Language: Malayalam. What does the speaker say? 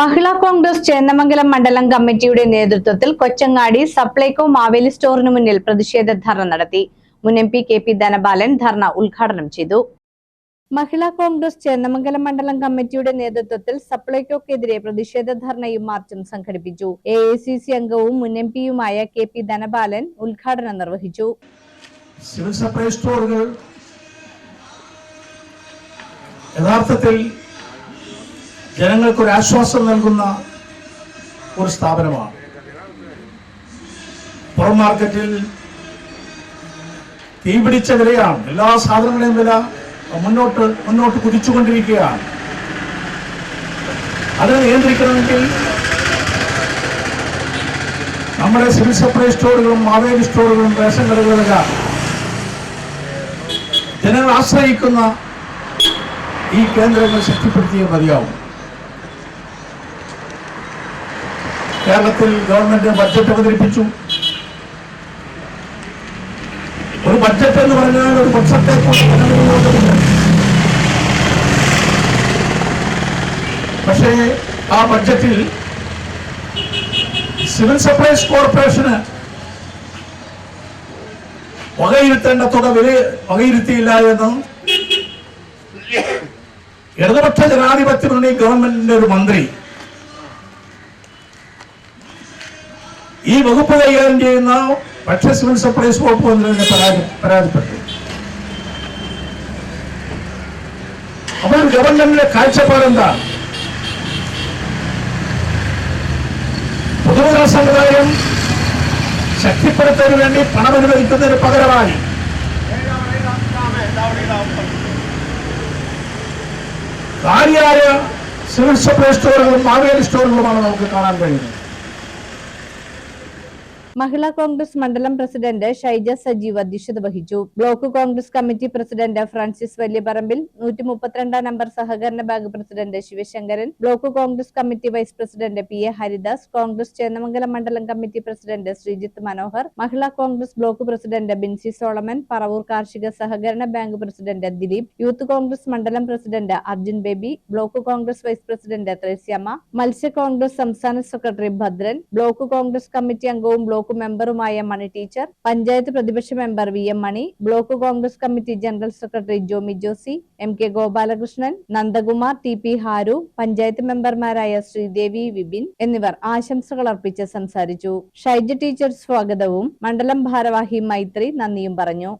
മഹിളാ കോൺഗ്രസ് ചേന്നമംഗലം മണ്ഡലം കമ്മിറ്റിയുടെ നേതൃത്വത്തിൽ കൊച്ചങ്ങാടി സപ്ലൈകോ മാവേലി സ്റ്റോറിന് മുന്നിൽ പ്രതിഷേധ ധർണ നടത്തി. മുൻ M P K P Dhanabalan ധർണ ഉദ്ഘാടനം ചെയ്തു. മഹിളാ കോൺഗ്രസ് ചേന്നമംഗലം മണ്ഡലം കമ്മിറ്റിയുടെ നേതൃത്വത്തിൽ സപ്ലൈകോക്കെതിരെ പ്രതിഷേധ ധർണയും മാർച്ചും സംഘടിപ്പിച്ചു. എ ഐ സി സി അംഗവും മുൻ എം പിയുമായ കെ പി ധനബാലൻ ഉദ്ഘാടനം നിർവഹിച്ചു. സിവിൽ സപ്ലൈ സ്റ്റോറുകൾ യഥാർത്ഥത്തിൽ ജനങ്ങൾക്ക് ഒരു ആശ്വാസം നൽകുന്ന ഒരു സ്ഥാപനമാണ്. പുറം മാർക്കറ്റിൽ തീപിടിച്ച വിലയാണ്. എല്ലാ സാധനങ്ങളുടെയും വില മുന്നോട്ട് മുന്നോട്ട് കുതിച്ചുകൊണ്ടിരിക്കുകയാണ്. അത് നിയന്ത്രിക്കണമെങ്കിൽ നമ്മുടെ സിവിൽ സപ്ലൈ സ്റ്റോറുകളും മാവേലി സ്റ്റോറുകളും റേഷൻ കടകളുമെല്ലാം ജനങ്ങൾ ആശ്രയിക്കുന്ന ഈ കേന്ദ്രങ്ങൾ ശക്തിപ്പെടുത്തിയേ മതിയാവും. കേരളത്തിൽ ഗവൺമെന്റ് ബഡ്ജറ്റ് അവതരിപ്പിച്ചു ഒരു ബഡ്ജറ്റ് എന്ന് പറഞ്ഞാൽ ഒരു വർഷത്തെ പക്ഷേ ആ ബഡ്ജറ്റിൽ സിവിൽ സപ്ലൈസ് കോർപ്പറേഷന് വകയിരുത്തേണ്ട തുക വില വകയിരുത്തിയില്ല എന്നും ഇടതുപക്ഷ ജനാധിപത്യ ഗവൺമെന്റിന്റെ ഒരു മന്ത്രി ഈ വകുപ്പ് കൈകാര്യം ചെയ്യുന്ന ഭക്ഷ്യ സിവിൽ സപ്ലൈസ് വകുപ്പ് മന്ത്രിനെ പരാതി പരാതിപ്പെട്ടു അപ്പോൾ ഗവൺമെന്റിന്റെ കാഴ്ചപ്പാട് എന്താണ് പൊതുമുതൽ സമുദായം ശക്തിപ്പെടുത്തതിനു വേണ്ടി പണം അനുവദിക്കുന്നതിന് പകരമായി കാര്യായ സിവിൽ സപ്ലൈ സ്റ്റോറുകളും മാവേലി സ്റ്റോറുകളുമാണ് നമുക്ക് കാണാൻ കഴിയുന്നത്. മഹിളാ കോൺഗ്രസ് മണ്ഡലം പ്രസിഡന്റ് ഷൈജ സജീവ് അധ്യക്ഷത വഹിച്ചു. Block Congress committee president Francis Valyaparambil നൂറ്റി മുപ്പത്തിരണ്ടാം നമ്പർ സഹകരണ bank president Sivasankaran block Congress committee vice president P A Haridas Congress Chennamangalam മണ്ഡലം committee president Sreejith Manohar Mahila Congress block president Binsy Solomon Paravur കാർഷിക സഹകരണ bank president Dileep youth Congress മണ്ഡലം president Arjun Baby block Congress vice president Thresiamma മത്സ്യ കോൺഗ്രസ് സംസ്ഥാന secretary Bhadran block Congress committee അംഗവും ബ്ലോക്ക് മെമ്പറുമായ മണി ടീച്ചർ പഞ്ചായത്ത് പ്രതിപക്ഷ member V M Mani block Congress committee general secretary Jomi Josy M K Gopalakrishnan Nandakumar T P Haru panchayat മെമ്പർമാരായ ശ്രീദേവി വിപിൻ എന്നിവർ ആശംസകൾ അർപ്പിച്ച് സംസാരിച്ചു. ഷൈജ ടീച്ചർ സ്വാഗതവും മണ്ഡലം ഭാരവാഹി മൈത്രി നന്ദിയും പറഞ്ഞു.